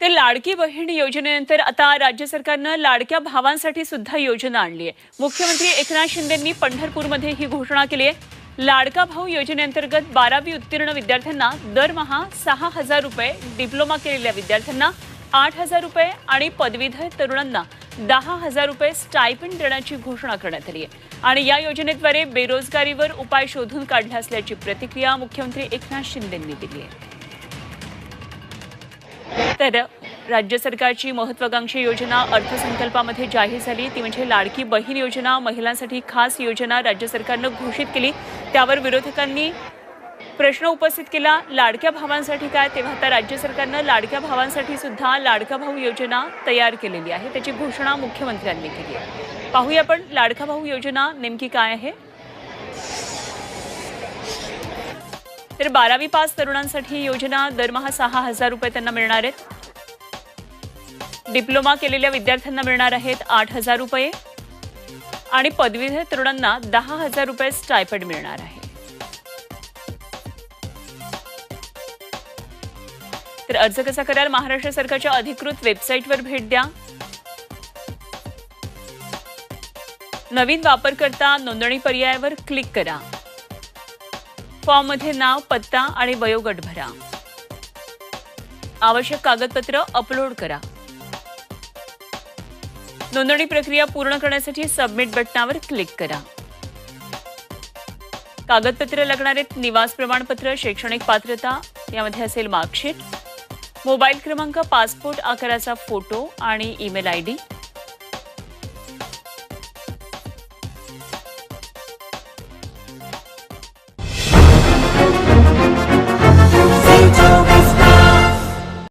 तर लाडकी बहीण योजनेनंतर आता राज्य सरकारनं लाडक्या भावांसाठी सुद्धा योजना आणली आहे. मुख्यमंत्री एकनाथ शिंदेंनी पंढरपूरमध्ये ही घोषणा केली आहे. लाडका भाऊ योजनेअंतर्गत बारावी उत्तीर्ण विद्यार्थ्यांना दरमहा सहा हजार रुपये डिप्लोमा केलेल्या विद्यार्थ्यांना आठ हजार रुपये आणि पदवीधर तरुणांना दहा हजार रुपये स्टायपिंड देण्याची घोषणा करण्यात आली आहे. आणि या योजनेद्वारे बेरोजगारीवर उपाय शोधून काढला असल्याची प्रतिक्रिया मुख्यमंत्री एकनाथ शिंदेंनी दिली आहे. तर राज्य सरकारची महत्वाकांक्षी योजना अर्थसंकल्पामध्ये जाहीर झाली. ती म्हणजे लाडकी बहीण योजना महिलांसाठी खास योजना राज्य सरकारनं घोषित केली. त्यावर विरोधकांनी प्रश्न उपस्थित केला लाडक्या भावांसाठी काय? तेव्हा आता राज्य सरकारनं लाडक्या भावांसाठी सुद्धा लाडका भाऊ योजना तयार केलेली आहे. त्याची घोषणा मुख्यमंत्र्यांनी केली आहे. पाहूया आपण लाडका भाऊ योजना नेमकी काय आहे. तर बारावी पास तरुणांसाठी ही योजना दरमहा सहा हजार रुपये त्यांना मिळणार आहेत. डिप्लोमा केलेल्या विद्यार्थ्यांना मिळणार आहेत आठ हजार रुपये. आणि पदवीधर तरुणांना दहा हजार रुपये स्टायपड मिळणार आहे. तर अर्ज कसा कराल? महाराष्ट्र सरकारच्या अधिकृत वेबसाईटवर भेट द्या. नवीन वापरकर्ता नोंदणी पर्यायावर क्लिक करा. फॉर्ममध्ये नाव पत्ता आणि वयोगट भरा. आवश्यक कागदपत्र अपलोड करा. नोंदणी प्रक्रिया पूर्ण करण्यासाठी सबमिट बटनावर क्लिक करा. कागदपत्र लागणार आहेत निवास प्रमाणपत्र शैक्षणिक पात्रता यामध्ये असेल मार्कशीट मोबाईल क्रमांक पासपोर्ट आकाराचा फोटो आणि ईमेल आय डी.